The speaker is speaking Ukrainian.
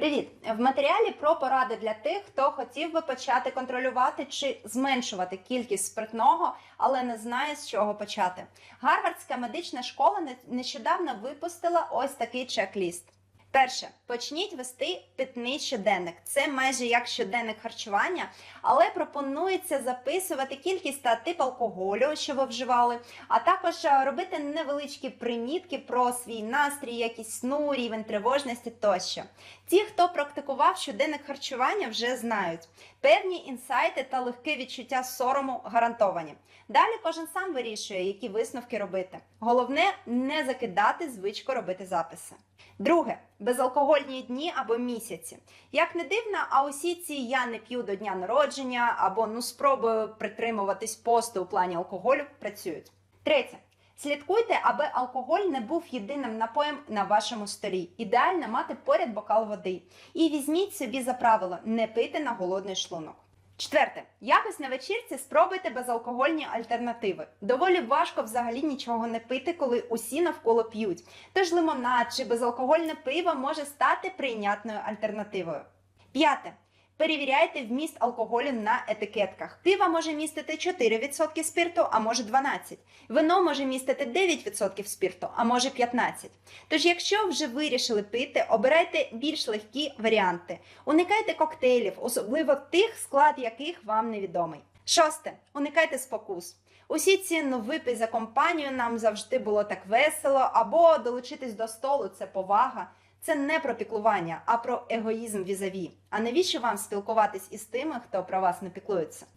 Привіт! В матеріалі про поради для тих, хто хотів би почати контролювати чи зменшувати кількість спиртного, але не знає з чого почати. Гарвардська медична школа нещодавно випустила ось такий чек-ліст. Перше, почніть вести питний щоденник. Це майже як щоденник харчування, але пропонується записувати кількість та тип алкоголю, що ви вживали, а також е, робити невеличкі примітки про свій настрій, якість сну, рівень тривожності тощо. Ті, хто практикував щоденник харчування, вже знають. Певні інсайти та легке відчуття сорому гарантовані. Далі кожен сам вирішує, які висновки робити. Головне не закидати звичку робити записи. Друге безалкогольні дні або місяці. Як не дивно, а усі ці я не п'ю до дня народження або ну спробую притримуватись посту у плані алкоголю працюють. Третє. Слідкуйте, аби алкоголь не був єдиним напоєм на вашому столі. Ідеально мати поряд бокал води. І візьміть собі за правило не пити на голодний шлунок. Четверте, якось на вечірці спробуйте безалкогольні альтернативи. Доволі важко взагалі нічого не пити, коли усі навколо п'ють. Тож лимонад чи безалкогольне пиво може стати прийнятною альтернативою. П'яте. Перевіряйте вміст алкоголю на етикетках. Пиво може містити 4% спирту, а може 12%. Вино може містити 9% спирту, а може 15%. Тож, якщо вже вирішили пити, обирайте більш легкі варіанти. Уникайте коктейлів, особливо тих, склад яких вам невідомий. Шосте. Уникайте спокус. Усі ці випий за компанію нам завжди було так весело, або долучитись до столу це повага. Це не про піклування, а про егоїзм візаві. А навіщо вам спілкуватись із тими, хто про вас не піклується?